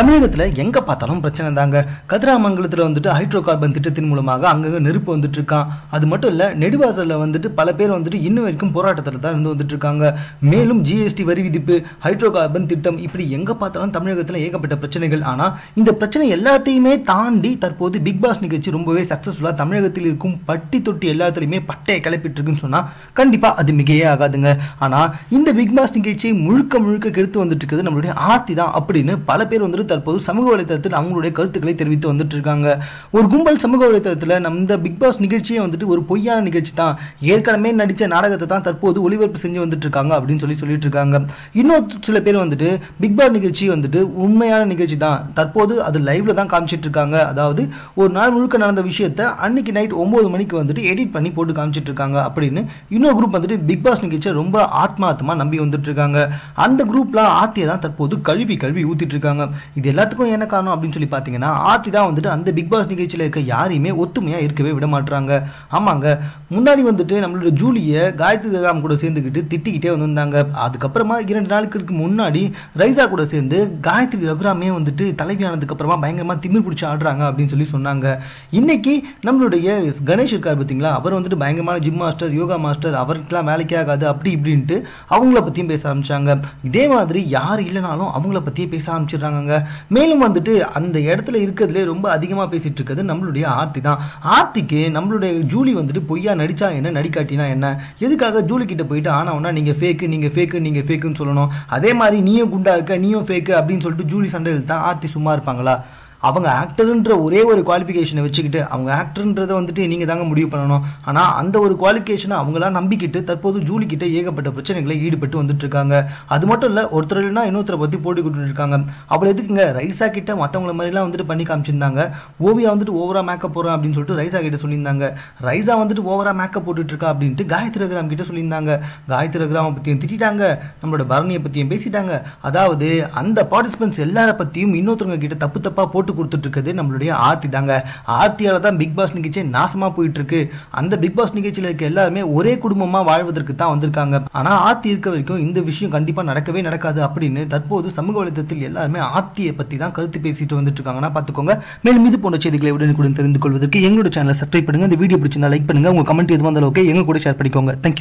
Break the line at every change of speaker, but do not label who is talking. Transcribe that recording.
தமிழகத்தில் எங்கே பார்த்தாலும் பிரச்சனை தாங்க. கதிராமங்கலத்தில் வந்துட்டு ஹைட்ரோ கார்பன் திட்டத்தின் மூலமாக அங்கங்கே நெருப்பு வந்துட்டு இருக்கான் அது மட்டும் இல்லை நெடுவாசலில் வந்துட்டு பல பேர் வந்துட்டு இன்னும் வரைக்கும் போராட்டத்தில் தான் இருந்து வந்துட்டு இருக்காங்க மேலும் ஜிஎஸ்டி வரி விதிப்பு ஹைட்ரோ கார்பன் திட்டம் இப்படி எங்கே பார்த்தாலும் தமிழகத்தில் ஏகப்பட்ட பிரச்சனைகள். ஆனால் இந்த பிரச்சனை எல்லாத்தையுமே தாண்டி தற்போது பிக் பாஸ் நிகழ்ச்சி ரொம்பவே சக்ஸஸ்ஃபுல்லாக தமிழகத்தில் இருக்கும் பட்டி தொட்டி எல்லாத்துலேயுமே பட்டையை கிளப்பிட்டு இருக்குன்னு சொன்னால் கண்டிப்பாக அது மிகையே ஆகாதுங்க. ஆனால் இந்த பிக் பாஸ் நிகழ்ச்சியை முழுக்க முழுக்க கெடுத்து வந்துட்டு இருக்கிறது நம்மளுடைய ஆர்த்தி தான் அப்படின்னு பல பேர் வந்துட்டு தற்போது சமூக வலைத்தளத்தில் அவங்களுடைய கருத்துக்களை தெரிவித்து வந்துட்டு இருக்காங்க ஒரு கும்பல் சமூக வலைத்தளத்தில் நம்ம இந்த பிக் பாஸ் நிகழ்ச்சியை வந்துட்டு ஒரு பொய்யான நிகழ்ச்சி தான். ஏற்கனவே நடித்த நாடகத்தை தான் தற்போது ஒளிபரப்பு செஞ்சு வந்துட்டு இருக்காங்க அப்படின்னு சொல்லி சொல்லிட்டு இருக்காங்க இன்னொரு சில பேர் வந்துட்டு பிக் பாஸ் நிகழ்ச்சி வந்துட்டு உண்மையான நிகழ்ச்சி தான். தற்போது அது லைவ்ல தான் காமிச்சிட்டு இருக்காங்க அதாவது ஒரு நாள் முழுக்க நடந்த விஷயத்தை அன்னைக்கு நைட் ஒன்பது மணிக்கு வந்துட்டு எடிட் பண்ணி போட்டு காமிச்சிட்டு இருக்காங்க அப்படின்னு இன்னொரு குரூப் வந்துட்டு பிக் பாஸ் நிகழ்ச்சியை ரொம்ப ஆத்மாத்மா நம்பி வந்துட்டு இருக்காங்க அந்த குரூப்லாம் ஆர்த்தியை தான் தற்போது கழுவி கழுவி ஊத்திட்டு இருக்காங்க இது எல்லாத்துக்கும் என்ன காரணம் அப்படின்னு சொல்லி பார்த்தீங்கன்னா ஆர்த்தி தான் வந்துட்டு அந்த பிக் பாஸ் நிகழ்ச்சியில் இருக்க யாரையுமே ஒத்துமையாக இருக்கவே விட மாட்டுறாங்க ஆமாங்க. முன்னாடி வந்துட்டு நம்மளோட ஜூலியை காயத்ரி ரகாம் கூட சேர்ந்துக்கிட்டு திட்டிக்கிட்டே வந்திருந்தாங்க. அதுக்கப்புறமா இரண்டு நாளுக்கு முன்னாடி ரைசா கூட சேர்ந்து காயத்ரி ரகுராமே வந்துட்டு தலைவியானதுக்கு அப்புறமா பயங்கரமாக திமிர் பிடிச்சி ஆடுறாங்க அப்படின்னு சொல்லி சொன்னாங்க. இன்னைக்கு நம்மளுடைய கணேஷ் இருக்கார் பார்த்தீங்களா அவர் வந்துட்டு பயங்கரமான ஜிம் மாஸ்டர் யோகா மாஸ்டர் அவருக்கெல்லாம் வேலைக்கே ஆகாது அப்படி இப்படின்ட்டு அவங்கள பற்றியும் பேச ஆரம்பிச்சாங்க. இதே மாதிரி யார் இல்லைனாலும் அவங்கள பற்றியே பேச ஆரம்பிச்சிடுறாங்க மேலும் வந்துட்டு அந்த இடத்துல இருக்கிறதுலே ரொம்ப அதிகமாக பேசிட்டு இருக்கிறது நம்மளுடைய ஆர்த்தி தான். ஆர்த்திக்கு நம்மளுடைய ஜூலி வந்துட்டு பொய்யா நடிச்சா என்ன நடிக்காட்டினா என்ன? எதுக்காக ஜூலி கிட்ட போயிட்டு ஆனவனா நீங்கள் ஃபேக்கு நீங்கள் ஃபேக்கு நீங்கள் ஃபேக்குன்னு சொல்லணும். அதே மாதிரி நீயும் குண்டா இருக்க நீயும் ஃபேக்கு அப்படின்னு சொல்லிட்டு ஜூலி சண்டையில் தான் ஆர்த்தி சும்மா இருப்பாங்களா? அவங்க ஆக்டருன்ற ஒரே ஒரு குவாலிஃபிகேஷனை வச்சுக்கிட்டு அவங்க ஆக்டர்ன்றதை வந்துட்டு நீங்கள் தாங்க முடிவு பண்ணணும். ஆனால் அந்த ஒரு குவாலிஃபிகேஷனை அவங்களாம் நம்பிக்கிட்டு தற்போது ஜூலிக்கிட்ட ஏகப்பட்ட பிரச்சனைகளை ஈடுபட்டு வந்துட்டு இருக்காங்க அது மட்டும் இல்லை ஒருத்தர் இல்லைனா இன்னொருத்தரை பற்றி போட்டி கொடுத்துட்டு இருக்காங்க அவள் எதுக்குங்க? ரைசா கிட்ட மற்றவங்கள மாதிரிலாம் வந்துட்டு பண்ணி காமிச்சிருந்தாங்க. ஓவியா வந்துட்டு ஓவரா மேக்கப் போகிறேன் அப்படின்னு சொல்லிட்டு ரைசா கிட்ட சொல்லியிருந்தாங்க. ரைசா வந்துட்டு ஓவரா மேக்கப் போட்டுட்டு இருக்கா அப்படின்ட்டு காயத்ரி ரகுராம் கிட்ட சொல்லியிருந்தாங்க. காயத்ரி ரகுராமை பற்றியும் திட்டாங்க நம்மளோட பரணியை பற்றியும் பேசிட்டாங்க. அதாவது அந்த பார்ட்டிசிபென்ட்ஸ் எல்லார பற்றியும் இன்னொருத்தவங்க கிட்ட தப்பு தப்பாக போட்டு கொடுத்துட்டு கொடுத்துட்ருக்கிறது நம்மளுடைய ஆர்த்தி தாங்க. ஆர்த்தியால் தான் பிக் பாஸ் நிகழ்ச்சி நாசமாக போயிட்டு இருக்கு அந்த பிக் பாஸ் நிகழ்ச்சியில் இருக்க எல்லாருமே ஒரே குடும்பமாக வாழ்வதற்கு தான் வந்திருக்காங்க. ஆனால் ஆர்த்தி இருக்க வரைக்கும் இந்த விஷயம் கண்டிப்பாக நடக்கவே நடக்காது அப்படின்னு தற்போது சமூக வலைதளத்தில் எல்லாருமே ஆர்த்தியை பற்றி தான் கருத்து பேசிட்டு வந்துட்டு இருக்காங்கன்னா பார்த்துக்கோங்க மேலும் இது போன்ற செய்திகளை உடனுக்குடன் தெரிந்து கொள்வதற்கு எங்களோட சேனலை சப்ஸ்கிரைப் பண்ணுங்க. இந்த வீடியோ பிடிச்சிருந்தா லைக் பண்ணுங்க. உங்க கமெண்ட் எதுவும் இருந்தாலும் ஓகே எங்க கூட ஷேர் பண்ணிக்கோங்க. தேங்க்யூ